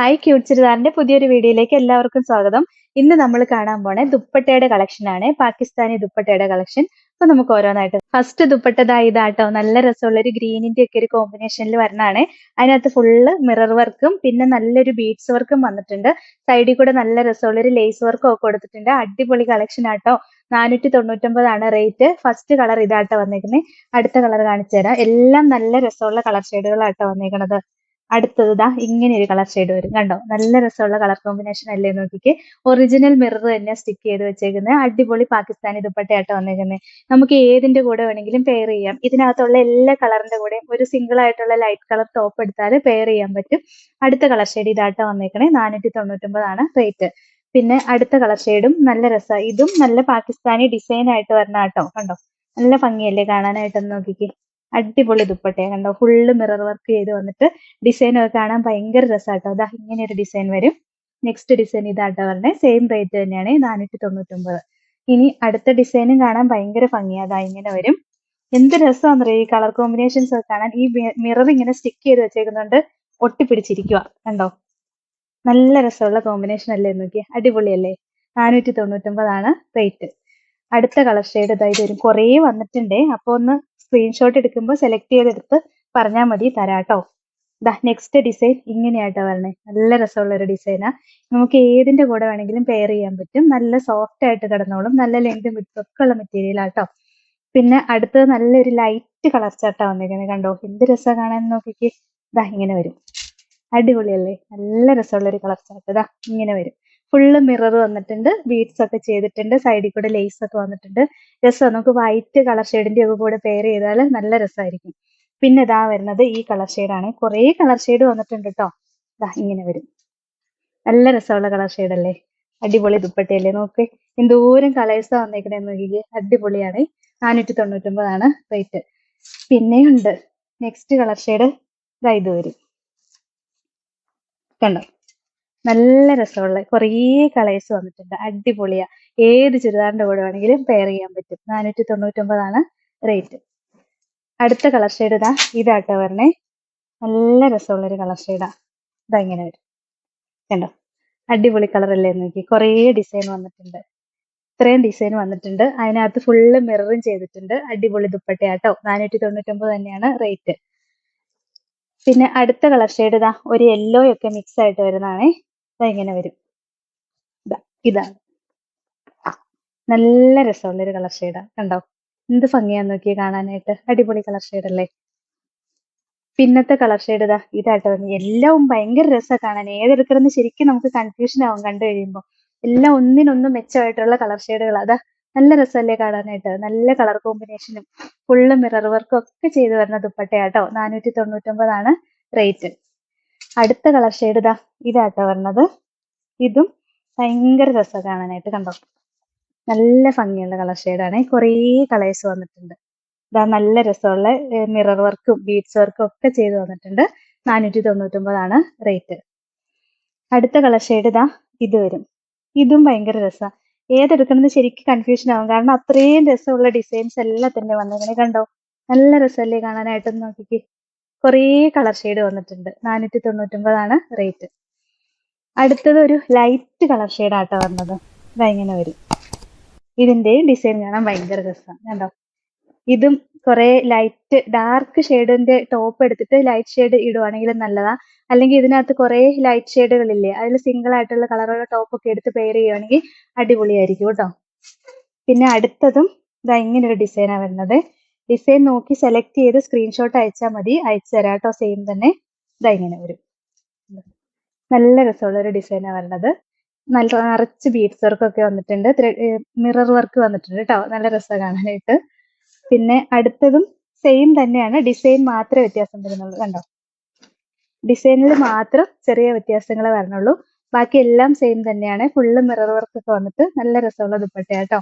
Hi cute ചുരിദാറിന്റെ പുതിയൊരു വീഡിയോയിലേക്ക് എല്ലാവർക്കും സ്വാഗതം. ഇന്ന് നമ്മൾ കാണാൻ പോണേ ദുപ്പട്ടയുടെ കളക്ഷൻ ആണ്. പാകിസ്ഥാനി ദുപ്പട്ടയുടെ കളക്ഷൻ അപ്പൊ നമുക്ക് ഓരോന്നായിട്ട് ഫസ്റ്റ് ദുപ്പട്ടതാ ഇതാട്ടോ. നല്ല രസമുള്ള ഒരു ഗ്രീനിന്റെ ഒക്കെ ഒരു കോമ്പിനേഷനിൽ വരണാണ്. അതിനകത്ത് ഫുള്ള് മിറർ വർക്കും പിന്നെ നല്ലൊരു ബീഡ്സ് വർക്കും വന്നിട്ടുണ്ട്. സൈഡിൽ കൂടെ നല്ല രസമുള്ള ഒരു ലേസ് വർക്കും ഒക്കെ കൊടുത്തിട്ടുണ്ട്. അടിപൊളി കളക്ഷൻ ആട്ടോ. നാനൂറ്റി തൊണ്ണൂറ്റൊമ്പതാണ് റേറ്റ് ഫസ്റ്റ് കളർ ഇതാട്ടോ വന്നേക്കുന്നത് അടുത്ത കളർ കാണിച്ചു തരാം. എല്ലാം നല്ല രസമുള്ള കളർ ഷെയ്ഡുകളാട്ടോ വന്നേക്കണത്. അടുത്തത് ദാ ഇങ്ങനെ ഒരു കളർ ഷെയ്ഡ് വരും. കണ്ടോ? നല്ല രസമുള്ള കളർ കോമ്പിനേഷൻ അല്ലേ നോക്കിക്കേ. ഒറിജിനൽ മിറർ തന്നെ സ്റ്റിക്ക് ചെയ്ത് വെച്ചേക്കുന്നത് അടിപൊളി പാകിസ്ഥാനി ദുപ്പട്ടയായിട്ട് വന്നേക്കുന്നത് നമുക്ക് ഏതിന്റെ കൂടെ വേണമെങ്കിലും പെയർ ചെയ്യാം. ഇതിനകത്തുള്ള എല്ലാ കളറിന്റെ കൂടെയും ഒരു സിംഗിൾ ആയിട്ടുള്ള ലൈറ്റ് കളർ ടോപ്പ് എടുത്താൽ പെയർ ചെയ്യാൻ പറ്റും. അടുത്ത കളർ ഷെയ്ഡ് ഇതായിട്ട് വന്നേക്കണേ. നാനൂറ്റി തൊണ്ണൂറ്റൊമ്പതാണ് റേറ്റ് പിന്നെ അടുത്ത കളർ ഷെയ്ഡും നല്ല രസമാണ് ഇതും നല്ല പാകിസ്ഥാനി ഡിസൈൻ ആയിട്ട് വരണ കേട്ടോ കണ്ടോ? നല്ല ഭംഗിയല്ലേ കാണാനായിട്ടൊന്ന് നോക്കിക്കേ. അടിപൊളി ദുപ്പട്ടയാണ് കണ്ടോ? ഫുള്ള് മിറർ വർക്ക് ചെയ്ത് വന്നിട്ട് ഡിസൈൻ ഒക്കെ കാണാൻ ഭയങ്കര രസമാട്ടോ അതാ ഇങ്ങനെ ഒരു ഡിസൈൻ വരും. നെക്സ്റ്റ് ഡിസൈൻ ഇതാട്ടോ പറഞ്ഞത് സെയിം റേറ്റ് തന്നെയാണ്. നാനൂറ്റി തൊണ്ണൂറ്റൊമ്പത് ഇനി അടുത്ത ഡിസൈനും കാണാൻ ഭയങ്കര ഭംഗിയാ. അതാ ഇങ്ങനെ വരും. എന്ത് രസമാണെന്നറിയ? ഈ കളർ കോമ്പിനേഷൻസ് ഒക്കെ കാണാൻ. ഈ മിറർ ഇങ്ങനെ സ്റ്റിക്ക് ചെയ്ത് വെച്ചേക്കുന്നുണ്ട് ഒട്ടിപ്പിടിച്ചിരിക്കുക കണ്ടോ? നല്ല രസമുള്ള കോമ്പിനേഷൻ അല്ലേ നോക്കി അടിപൊളിയല്ലേ? നാനൂറ്റി തൊണ്ണൂറ്റൊമ്പതാണ് റേറ്റ് അടുത്ത കളർ ഷെയ്ഡ് ഇതായി വരും. കുറേ വന്നിട്ടുണ്ട്. അപ്പോൾ ഒന്ന് സ്ക്രീൻഷോട്ട് എടുക്കുമ്പോൾ സെലക്ട് ചെയ്തെടുത്ത് പറഞ്ഞാൽ മതി തരാട്ടോ. ദാ നെക്സ്റ്റ് ഡിസൈൻ ഇങ്ങനെയാട്ടോ വരണേ. നല്ല രസമുള്ള ഒരു ഡിസൈനാ നമുക്ക് ഏതിന്റെ കൂടെ വേണമെങ്കിലും പെയർ ചെയ്യാൻ പറ്റും. നല്ല സോഫ്റ്റ് ആയിട്ട് കിടന്നോളും. നല്ല ലെങ്തും വിട്ടും ഒക്കെ ഉള്ള മെറ്റീരിയൽ ആട്ടോ പിന്നെ അടുത്തത് നല്ലൊരു ലൈറ്റ് കളർ ചട്ടാ വന്നിരിക്കുന്നത് കണ്ടോ? എന്ത് രസം കാണാൻ നോക്കിക്ക്. ദാ ഇങ്ങനെ വരും. അടിപൊളിയല്ലേ? നല്ല രസമുള്ള ഒരു കളർ ചാർട്ട് ദാ ഇങ്ങനെ വരും. ഫുള്ള് മിറർ വന്നിട്ടുണ്ട്. ബീഡ്സ് ഒക്കെ ചെയ്തിട്ടുണ്ട്. സൈഡിൽ കൂടെ ലേസ് ഒക്കെ വന്നിട്ടുണ്ട്. രസമാണ് നമുക്ക് വൈറ്റ് കളർ ഷെയ്ഡിന്റെ ഒക്കെ കൂടെ പെയർ ചെയ്താൽ നല്ല രസമായിരിക്കും പിന്നെ ഇതാ വരുന്നത് ഈ കളർ ഷെയ്ഡാണ് കുറേ കളർ ഷെയ്ഡ് വന്നിട്ടുണ്ട് കേട്ടോ ഇതാ ഇങ്ങനെ വരും. നല്ല രസമുള്ള കളർ ഷെയ്ഡ് അല്ലേ? അടിപൊളി ദുപ്പട്ടയല്ലേ? നോക്ക്. എന്തോരം കളേഴ്സാ വന്നേക്കണേന്ന് നോക്കിക്കേ. അടിപൊളിയാണ്. നാനൂറ്റി തൊണ്ണൂറ്റൊമ്പതാണ് റേറ്റ് പിന്നെയുണ്ട് നെക്സ്റ്റ് കളർ ഷെയ്ഡ് ഇതാ ഇത് വരും. കണ്ടോ? നല്ല രസമുള്ള കുറേ കളേഴ്സ് വന്നിട്ടുണ്ട്. അടിപൊളിയാ. ഏത് ചുരിദാറിന്റെ കൂടെ വേണമെങ്കിലും പെയർ ചെയ്യാൻ പറ്റും. നാനൂറ്റി തൊണ്ണൂറ്റൊമ്പതാണ് റേറ്റ് അടുത്ത കളർ ഷെയ്ഡ് ഇതാ. ഇതാട്ടോ വരണേ. നല്ല രസമുള്ളൊരു കളർ ഷെയ്ഡാ ഇതാ ഇങ്ങനെ വരും. കണ്ടോ? അടിപൊളി കളർ അല്ലേ നോക്കി. കുറേ ഡിസൈൻ വന്നിട്ടുണ്ട്. ഇത്രയും ഡിസൈൻ വന്നിട്ടുണ്ട്. അതിനകത്ത് ഫുള്ള് മിററും ചെയ്തിട്ടുണ്ട്. അടിപൊളി ദുപ്പട്ടയാട്ടോ നാനൂറ്റി തൊണ്ണൂറ്റൊമ്പത് തന്നെയാണ് റേറ്റ് പിന്നെ അടുത്ത കളർ ഷെയ്ഡ് ഇതാ. ഒരു യെല്ലോ ഒക്കെ മിക്സ് ആയിട്ട് വരുന്നതാണേ. ഇങ്ങനെ വരും. ഇതാ ഇതാണ് നല്ല രസമുള്ള ഒരു കളർ ഷെയ്ഡാ കണ്ടോ? എന്ത് ഭംഗിയാന്ന് നോക്കിയേ കാണാനായിട്ട്. അടിപൊളി കളർ ഷെയ്ഡ് അല്ലേ? പിന്നത്തെ കളർ ഷെയ്ഡ് ഇതാ. ഇതായിട്ട് വന്നു എല്ലാം ഭയങ്കര രസമാണ് കാണാൻ. ഏതെടുക്കണമെന്ന് ശരിക്കും നമുക്ക് കൺഫ്യൂഷൻ ആവും കണ്ടു കഴിയുമ്പോൾ എല്ലാം ഒന്നിനൊന്നും മെച്ചമായിട്ടുള്ള കളർ ഷെയ്ഡുകൾ അതാ നല്ല രസമല്ലേ കാണാനായിട്ട്. നല്ല കളർ കോമ്പിനേഷനും ഫുള്ള് മിറർ വർക്കും ഒക്കെ ചെയ്തു വരുന്ന ദുപ്പട്ടയാട്ടോ. നാനൂറ്റി തൊണ്ണൂറ്റൊമ്പതാണ് റേറ്റ് അടുത്ത കളർ ഷെയ്ഡ് ഇതാ ഇതാട്ടോ വരണത്. ഇതും ഭയങ്കര രസം കാണാനായിട്ട് കണ്ടോ? നല്ല ഭംഗിയുള്ള കളർ ഷെയ്ഡാണ് കുറേ കളേഴ്സ് വന്നിട്ടുണ്ട്. ഇതാ നല്ല രസമുള്ള മിറർ വർക്കും ബീഡ്സ് വർക്കും ഒക്കെ ചെയ്ത് വന്നിട്ടുണ്ട്. നാനൂറ്റി തൊണ്ണൂറ്റൊമ്പതാണ് റേറ്റ് അടുത്ത കളർ ഷെയ്ഡ് ഇതാ ഇത് വരും. ഇതും ഭയങ്കര രസമാണ് ഏതെടുക്കണമെന്ന് ശരിക്കും കൺഫ്യൂഷൻ ആവും. കാരണം അത്രയും രസമുള്ള ഡിസൈൻസ് എല്ലാം തന്നെ വന്നിങ്ങനെ കണ്ടോ? നല്ല രസമല്ലേ കാണാനായിട്ട് നോക്കിക്ക്. കുറേ കളർ ഷെയ്ഡ് വന്നിട്ടുണ്ട്. നാനൂറ്റി തൊണ്ണൂറ്റൊമ്പതാണ് റേറ്റ് അടുത്തത് ഒരു ലൈറ്റ് കളർ ഷെയ്ഡാട്ടോ വന്നത്. ഇങ്ങനെ വരും. ഇതിന്റെ ഡിസൈൻ കാണാൻ ഭയങ്കര രസമാണ് കണ്ടോ? ഇതും കുറെ ലൈറ്റ് ഡാർക്ക് ഷെയ്ഡിന്റെ ടോപ്പ് എടുത്തിട്ട് ലൈറ്റ് ഷെയ്ഡ് ഇടുവാണെങ്കിൽ നല്ലതാ. അല്ലെങ്കിൽ ഇതിനകത്ത് കുറെ ലൈറ്റ് ഷെയ്ഡുകളില്ലേ അതിൽ സിംഗിൾ ആയിട്ടുള്ള കളറുള്ള ടോപ്പ് ഒക്കെ എടുത്ത് പെയർ ചെയ്യുവാണെങ്കിൽ അടിപൊളിയായിരിക്കും കേട്ടോ. പിന്നെ അടുത്തതും ഇതാ ഇങ്ങനെ ഒരു ഡിസൈനാണ് വരുന്നത്. ഡിസൈൻ നോക്കി സെലക്ട് ചെയ്ത് സ്ക്രീൻഷോട്ട് അയച്ചാൽ മതി. അയച്ചു തരാം കേട്ടോ. സെയിം തന്നെ. ഇതാ ഇങ്ങനെ വരും. നല്ല രസമുള്ള ഒരു ഡിസൈനാണ് വരണത്. നല്ല നിറച്ച് ബീഡ്സ് വർക്ക് ഒക്കെ വന്നിട്ടുണ്ട്. മിറർ വർക്ക് വന്നിട്ടുണ്ട് കേട്ടോ. നല്ല രസമാണ് കാണാനായിട്ട്. പിന്നെ അടുത്തതും സെയിം തന്നെയാണ്. ഡിസൈൻ മാത്രമേ വ്യത്യാസം വരുന്നുള്ളൂ. കണ്ടോ? ഡിസൈനിൽ മാത്രം ചെറിയ വ്യത്യാസങ്ങളെ വരണുള്ളൂ. ബാക്കി എല്ലാം സെയിം തന്നെയാണ്. ഫുള്ള് മിറർ വർക്ക് ഒക്കെ വന്നിട്ട് നല്ല രസമുള്ള ദുപ്പട്ടയാട്ടോ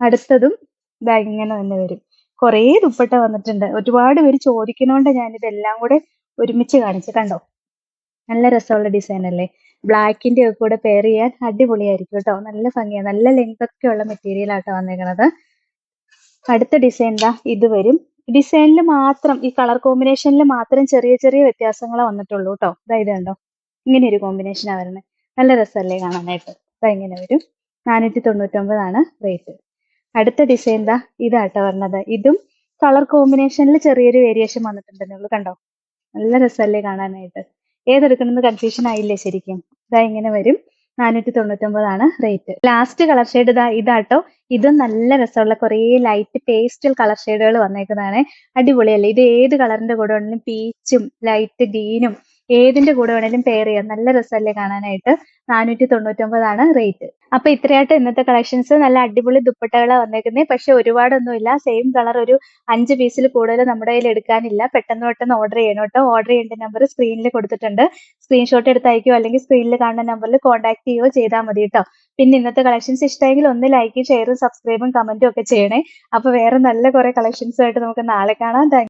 അടുത്തതും ഇതാ ഇങ്ങനെ തന്നെ വരും. കുറേ ദുപ്പട്ട വന്നിട്ടുണ്ട്. ഒരുപാട് പേര് ചോദിക്കുന്നോണ്ട് ഞാൻ ഇതെല്ലാം കൂടെ ഒരുമിച്ച് കാണിച്ചു കണ്ടോ? നല്ല രസമുള്ള ഡിസൈൻ അല്ലേ? ബ്ലാക്കിന്റെ ഒക്കെ കൂടെ പെയർ ചെയ്യാൻ അടിപൊളിയായിരിക്കും കേട്ടോ. നല്ല ഭംഗിയാണ് നല്ല ലെങ്ത് ഒക്കെ ഉള്ള മെറ്റീരിയൽ ആട്ടോ വന്നേക്കണത്. അടുത്ത ഡിസൈൻ ദാ ഇത് വരും. ഡിസൈനിൽ മാത്രം ഈ കളർ കോമ്പിനേഷനിൽ മാത്രം ചെറിയ ചെറിയ വ്യത്യാസങ്ങളെ വന്നിട്ടുള്ളൂ കേട്ടോ. ഇതാ ഇത് കണ്ടോ? ഇങ്ങനെ ഒരു കോമ്പിനേഷനാണ് വരുന്നത് നല്ല രസമല്ലേ കാണാനായിട്ട്? ഇതാ ഇങ്ങനെ വരും. നാനൂറ്റി തൊണ്ണൂറ്റൊമ്പതാണ് റേറ്റ് അടുത്ത ഡിസൈൻ ദാ ഇതാട്ടോ വരണത് ഇതും കളർ കോമ്പിനേഷനിൽ ചെറിയൊരു വേരിയേഷൻ വന്നിട്ടുണ്ടെന്നുള്ളു കണ്ടോ? നല്ല രസമല്ലേ കാണാനായിട്ട്. ഏതെടുക്കണമെന്ന് കൺഫ്യൂഷൻ ആയില്ലേ ശരിക്കും? ഇതാ ഇങ്ങനെ വരും. നാനൂറ്റി തൊണ്ണൂറ്റൊമ്പതാണ് റേറ്റ് ലാസ്റ്റ് കളർ ഷെയ്ഡ് ഇതാ ഇതാട്ടോ. ഇതും നല്ല രസമുള്ള കുറേ ലൈറ്റ് പേസ്റ്റൽ കളർ ഷെയ്ഡുകൾ വന്നേക്കുന്നതാണ്. അടിപൊളിയല്ലേ? ഇത് ഏത് കളറിന്റെ കൂടെ വേണമെങ്കിലും പീച്ചും ലൈറ്റ് ഗ്രീനും ഏതിന്റെ കൂടെ വേണേലും പെയർ ചെയ്യാം. നല്ല രസമല്ലേ കാണാനായിട്ട്. നാനൂറ്റി തൊണ്ണൂറ്റൊമ്പതാണ് റേറ്റ് അപ്പൊ ഇത്രയായിട്ട് ഇന്നത്തെ കളക്ഷൻസ് നല്ല അടിപൊളി ദുപ്പട്ടകളാണ് വന്നേക്കുന്നത് പക്ഷെ ഒരുപാടൊന്നുമില്ല. സെയിം കളർ ഒരു അഞ്ച് പീസിൽ കൂടുതൽ നമ്മുടെ കയ്യിൽ എടുക്കാനില്ല. പെട്ടെന്ന് പെട്ടെന്ന് ഓർഡർ ചെയ്യണം കേട്ടോ. ഓർഡർ ചെയ്യേണ്ട നമ്പർ സ്ക്രീനിൽ കൊടുത്തിട്ടുണ്ട്. സ്ക്രീൻഷോട്ട് എടുത്ത് അയക്കുകയോ അല്ലെങ്കിൽ സ്ക്രീനിൽ കാണുന്ന നമ്പറിൽ കോൺടാക്ട് ചെയ്യുകയോ ചെയ്താൽ മതി കേട്ടോ. പിന്നെ ഇന്നത്തെ കളക്ഷൻസ് ഇഷ്ടമെങ്കിൽ ഒന്ന് ലൈക്ക് ഷെയറും സബ്സ്ക്രൈബും കമന്റും ഒക്കെ ചെയ്യണേ. അപ്പൊ വേറെ നല്ല കുറെ കളക്ഷൻസുമായിട്ട് നമുക്ക് നാളെ കാണാം.